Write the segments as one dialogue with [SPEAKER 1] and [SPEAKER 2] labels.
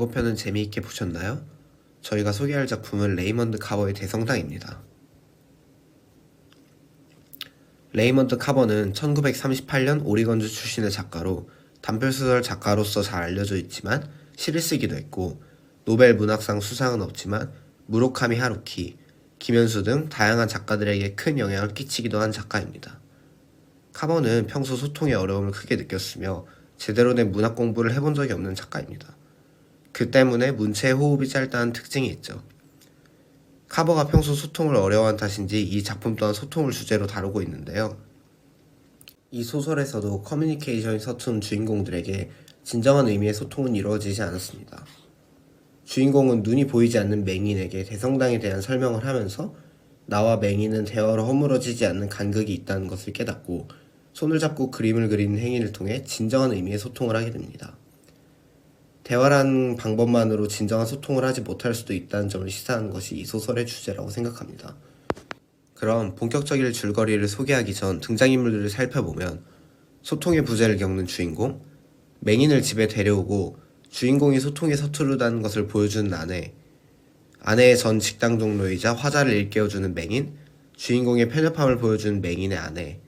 [SPEAKER 1] 이거편은 재미있게 보셨나요? 저희가 소개할 작품은 레이먼드 카버의 대성당입니다. 레이먼드 카버는 1938년 오리건주 출신의 작가로 단편소설 작가로서 잘 알려져 있지만 시를 쓰기도 했고 노벨 문학상 수상은 없지만 무로카미 하루키, 김현수 등 다양한 작가들에게 큰 영향을 끼치기도 한 작가입니다. 카버는 평소 소통의 어려움을 크게 느꼈으며 제대로 된 문학 공부를 해본 적이 없는 작가입니다. 그 때문에 문체의 호흡이 짧다는 특징이 있죠. 카버가 평소 소통을 어려워한 탓인지 이 작품 또한 소통을 주제로 다루고 있는데요. 이 소설에서도 커뮤니케이션이 서툰 주인공들에게 진정한 의미의 소통은 이루어지지 않았습니다. 주인공은 눈이 보이지 않는 맹인에게 대성당에 대한 설명을 하면서 나와 맹인은 대화로 허물어지지 않는 간극이 있다는 것을 깨닫고 손을 잡고 그림을 그리는 행위를 통해 진정한 의미의 소통을 하게 됩니다. 대화라는 방법만으로 진정한 소통을 하지 못할 수도 있다는 점을 시사하는 것이 이 소설의 주제라고 생각합니다. 그럼 본격적인 줄거리를 소개하기 전 등장인물들을 살펴보면 소통의 부재를 겪는 주인공, 맹인을 집에 데려오고 주인공이 소통에 서투르다는 것을 보여주는 아내, 아내의 전 직장 동료이자 화자를 일깨워주는 맹인, 주인공의 편협함을 보여주는 맹인의 아내,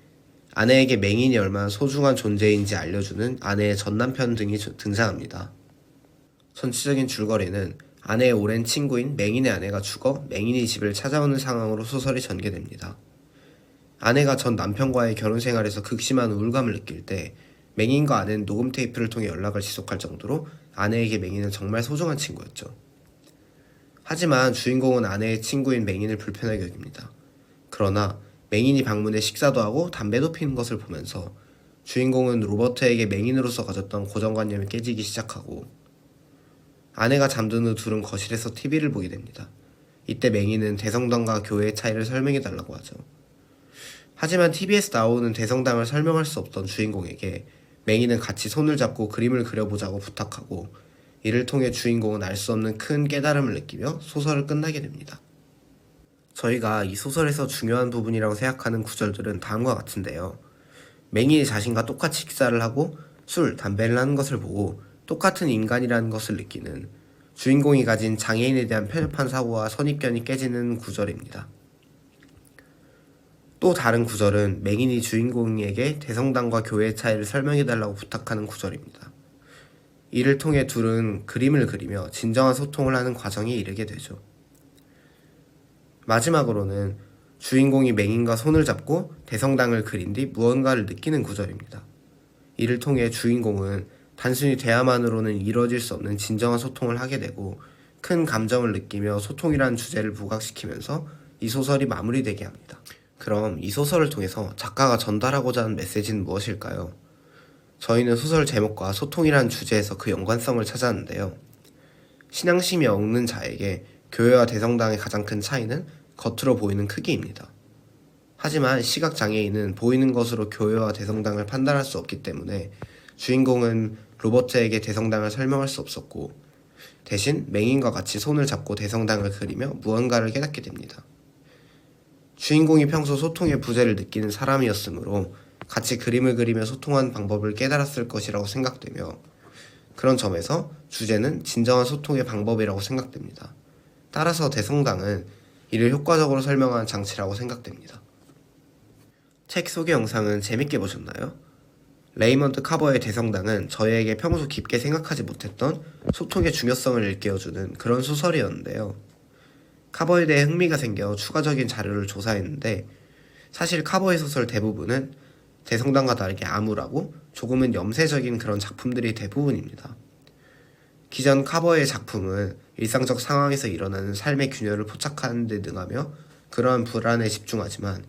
[SPEAKER 1] 아내에게 맹인이 얼마나 소중한 존재인지 알려주는 아내의 전 남편 등이 주- 등장합니다. 전체적인 줄거리는 아내의 오랜 친구인 맹인의 아내가 죽어 맹인이 집을 찾아오는 상황으로 소설이 전개됩니다. 아내가 전 남편과의 결혼 생활에서 극심한 우울감을 느낄 때 맹인과 아내는 녹음 테이프를 통해 연락을 지속할 정도로 아내에게 맹인은 정말 소중한 친구였죠. 하지만 주인공은 아내의 친구인 맹인을 불편하게 여깁니다. 그러나 맹인이 방문해 식사도 하고 담배도 피는 것을 보면서 주인공은 로버트에게 맹인으로서 가졌던 고정관념이 깨지기 시작하고 아내가 잠든 후 둘은 거실에서 TV를 보게 됩니다. 이때 맹인은 대성당과 교회의 차이를 설명해 달라고 하죠. 하지만 TV에서 나오는 대성당을 설명할 수 없던 주인공에게 맹인은 같이 손을 잡고 그림을 그려보자고 부탁하고 이를 통해 주인공은 알 수 없는 큰 깨달음을 느끼며 소설을 끝나게 됩니다. 저희가 이 소설에서 중요한 부분이라고 생각하는 구절들은 다음과 같은데요. 맹인이 자신과 똑같이 식사를 하고 술, 담배를 하는 것을 보고 똑같은 인간이라는 것을 느끼는 주인공이 가진 장애인에 대한 편협한 사고와 선입견이 깨지는 구절입니다. 또 다른 구절은 맹인이 주인공에게 대성당과 교회의 차이를 설명해달라고 부탁하는 구절입니다. 이를 통해 둘은 그림을 그리며 진정한 소통을 하는 과정에 이르게 되죠. 마지막으로는 주인공이 맹인과 손을 잡고 대성당을 그린 뒤 무언가를 느끼는 구절입니다. 이를 통해 주인공은 단순히 대화만으로는 이루어질 수 없는 진정한 소통을 하게 되고 큰 감정을 느끼며 소통이라는 주제를 부각시키면서 이 소설이 마무리되게 합니다. 그럼 이 소설을 통해서 작가가 전달하고자 하는 메시지는 무엇일까요? 저희는 소설 제목과 소통이라는 주제에서 그 연관성을 찾았는데요. 신앙심이 없는 자에게 교회와 대성당의 가장 큰 차이는 겉으로 보이는 크기입니다. 하지만 시각장애인은 보이는 것으로 교회와 대성당을 판단할 수 없기 때문에 주인공은 로버트에게 대성당을 설명할 수 없었고 대신 맹인과 같이 손을 잡고 대성당을 그리며 무언가를 깨닫게 됩니다. 주인공이 평소 소통의 부재를 느끼는 사람이었으므로 같이 그림을 그리며 소통하는 방법을 깨달았을 것이라고 생각되며 그런 점에서 주제는 진정한 소통의 방법이라고 생각됩니다. 따라서 대성당은 이를 효과적으로 설명하는 장치라고 생각됩니다. 책 소개 영상은 재밌게 보셨나요? 레이먼드 카버의 대성당은 저희에게 평소 깊게 생각하지 못했던 소통의 중요성을 일깨워주는 그런 소설이었는데요. 카버에 대해 흥미가 생겨 추가적인 자료를 조사했는데 사실 카버의 소설 대부분은 대성당과 다르게 암울하고 조금은 염세적인 그런 작품들이 대부분입니다. 기존 카버의 작품은 일상적 상황에서 일어나는 삶의 균열을 포착하는 데 능하며 그러한 불안에 집중하지만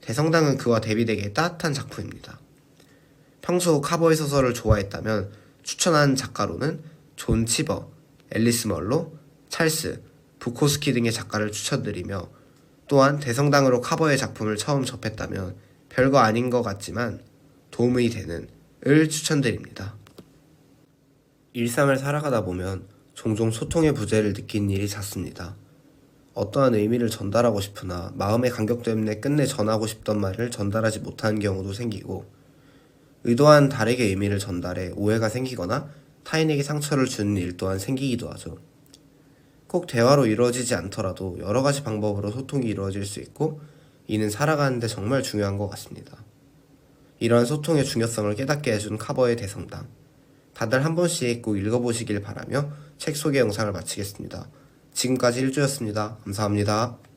[SPEAKER 1] 대성당은 그와 대비되게 따뜻한 작품입니다. 평소 카버의 소설을 좋아했다면 추천한 작가로는 존 치버, 앨리스 멀로, 찰스, 부코스키 등의 작가를 추천드리며 또한 대성당으로 카버의 작품을 처음 접했다면 별거 아닌 것 같지만 도움이 되는 을 추천드립니다. 일상을 살아가다 보면 종종 소통의 부재를 느끼는 일이 잦습니다. 어떠한 의미를 전달하고 싶으나 마음의 간격 때문에 끝내 전하고 싶던 말을 전달하지 못하는 경우도 생기고 의도한 다르게 의미를 전달해 오해가 생기거나 타인에게 상처를 주는 일 또한 생기기도 하죠. 꼭 대화로 이루어지지 않더라도 여러 가지 방법으로 소통이 이루어질 수 있고 이는 살아가는데 정말 중요한 것 같습니다. 이러한 소통의 중요성을 깨닫게 해준 카버의 대성당. 다들 한 번씩 꼭 읽어보시길 바라며 책 소개 영상을 마치겠습니다. 지금까지 일주였습니다. 감사합니다.